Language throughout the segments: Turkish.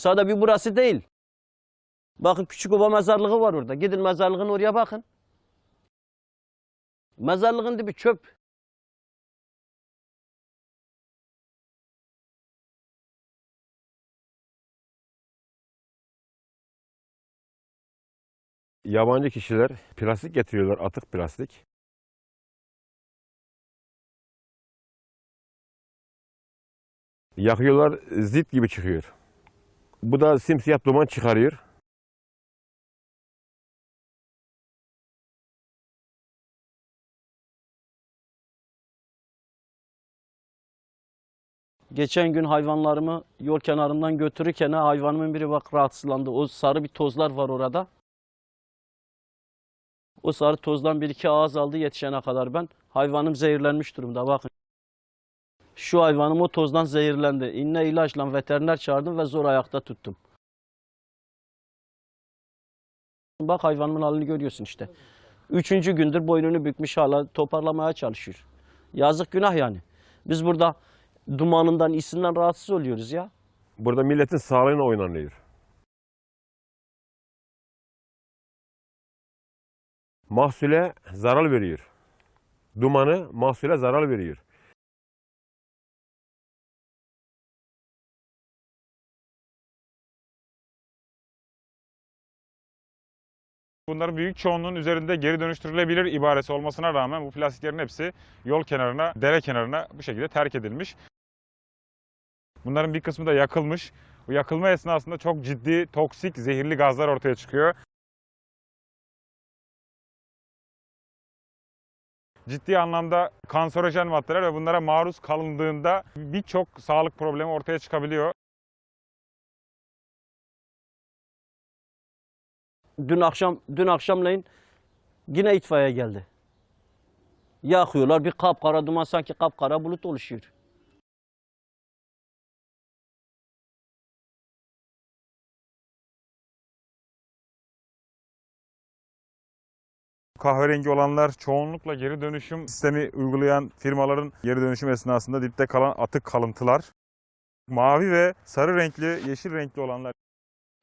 Sadece bir burası değil. Bakın Küçük Oba mezarlığı var orada. Gidin mezarlığın oraya bakın. Mezarlığın dibi çöp. Yabancı kişiler plastik getiriyorlar, atık plastik. Yakıyorlar, zit gibi çıkıyor. Bu da simsiyah duman çıkarıyor. Geçen gün hayvanlarımı yol kenarından götürürken hayvanımın biri bak rahatsızlandı. O sarı bir tozlar var orada. O sarı tozdan bir iki ağız aldı yetişene kadar ben. Hayvanım zehirlenmiş durumda bakın. Şu hayvanım o tozdan zehirlendi. İnne ilaçla veteriner çağırdım ve zor ayakta tuttum. Bak hayvanımın halini görüyorsun işte. Üçüncü gündür boynunu bükmüş hala toparlamaya çalışıyor. Yazık günah yani. Biz burada dumanından, isinden rahatsız oluyoruz ya. Burada milletin sağlığına oynanıyor. Mahsule zarar veriyor. Dumanı mahsule zarar veriyor. Bunların büyük çoğunluğun üzerinde geri dönüştürülebilir ibaresi olmasına rağmen bu plastiklerin hepsi yol kenarına, dere kenarına bu şekilde terk edilmiş. Bunların bir kısmı da yakılmış. Bu yakılma esnasında çok ciddi toksik, zehirli gazlar ortaya çıkıyor. Ciddi anlamda kanserojen maddeler ve bunlara maruz kalındığında birçok sağlık problemi ortaya çıkabiliyor. Dün akşam dün akşamleyin yine itfaiye geldi. Yakıyorlar bir kapkara duman sanki kapkara bulut oluşuyor. kahverengi olanlar çoğunlukla geri dönüşüm sistemi uygulayan firmaların geri dönüşüm esnasında dipte kalan atık kalıntılar. Mavi ve sarı renkli, yeşil renkli olanlar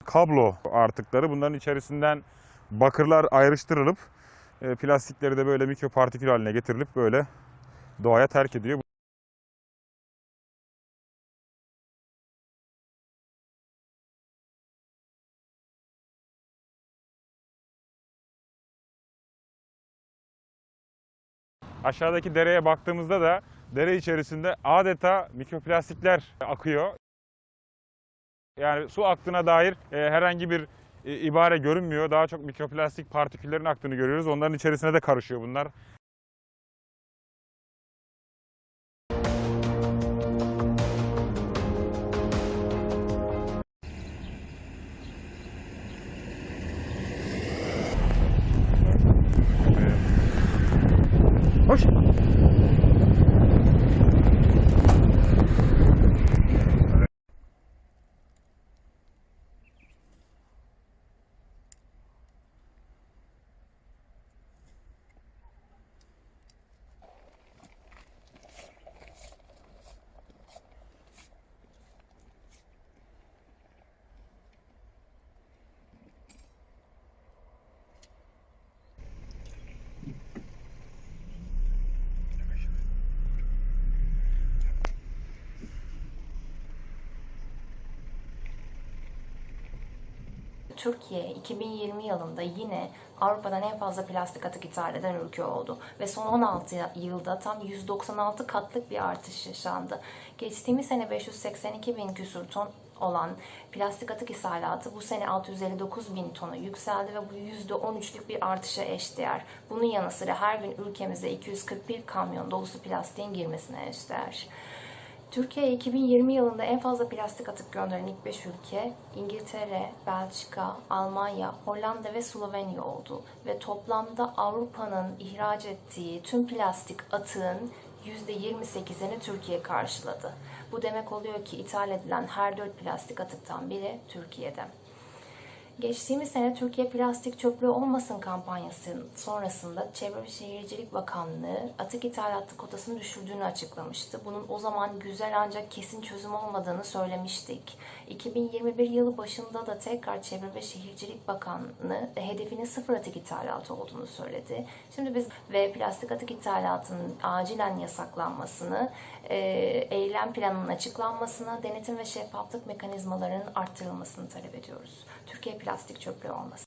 kablo artıkları. Bunların içerisinden bakırlar ayrıştırılıp e, plastikleri de böyle mikropartikül haline getirilip böyle doğaya terk ediyor. Aşağıdaki dereye baktığımızda da dere içerisinde adeta mikroplastikler akıyor. Yani su aktığına dair e, herhangi bir e, ibare görünmüyor. Daha çok mikroplastik partiküllerin aktığını görüyoruz. Onların içerisine de karışıyor bunlar. Hoş. Türkiye 2020 yılında yine Avrupa'dan en fazla plastik atık ithal eden ülke oldu. Ve son 16 yılda tam 196 katlık bir artış yaşandı. Geçtiğimiz sene 582 bin küsur ton olan plastik atık ithalatı bu sene 659 bin tona yükseldi ve bu %13'lük bir artışa eşdeğer. Bunun yanı sıra her gün ülkemize 241 kamyon dolusu plastiğin girmesine eşdeğer. Türkiye 2020 yılında en fazla plastik atık gönderen ilk 5 ülke İngiltere, Belçika, Almanya, Hollanda ve Slovenya oldu. Ve toplamda Avrupa'nın ihraç ettiği tüm plastik atığın %28'ini Türkiye karşıladı. Bu demek oluyor ki ithal edilen her 4 plastik atıktan biri Türkiye'de. Geçtiğimiz sene Türkiye plastik çöplüğü olmasın kampanyası sonrasında Çevre ve Şehircilik Bakanlığı atık ithalatı kotasını düşürdüğünü açıklamıştı. Bunun o zaman güzel ancak kesin çözüm olmadığını söylemiştik. 2021 yılı başında da tekrar Çevre ve Şehircilik Bakanlığı hedefinin sıfır atık ithalatı olduğunu söyledi. Şimdi biz ve plastik atık ithalatının acilen yasaklanmasını, e, eylem planının açıklanmasına, denetim ve şeffaflık mekanizmalarının arttırılmasını talep ediyoruz. Türkiye plastik çöplüğü olmasın.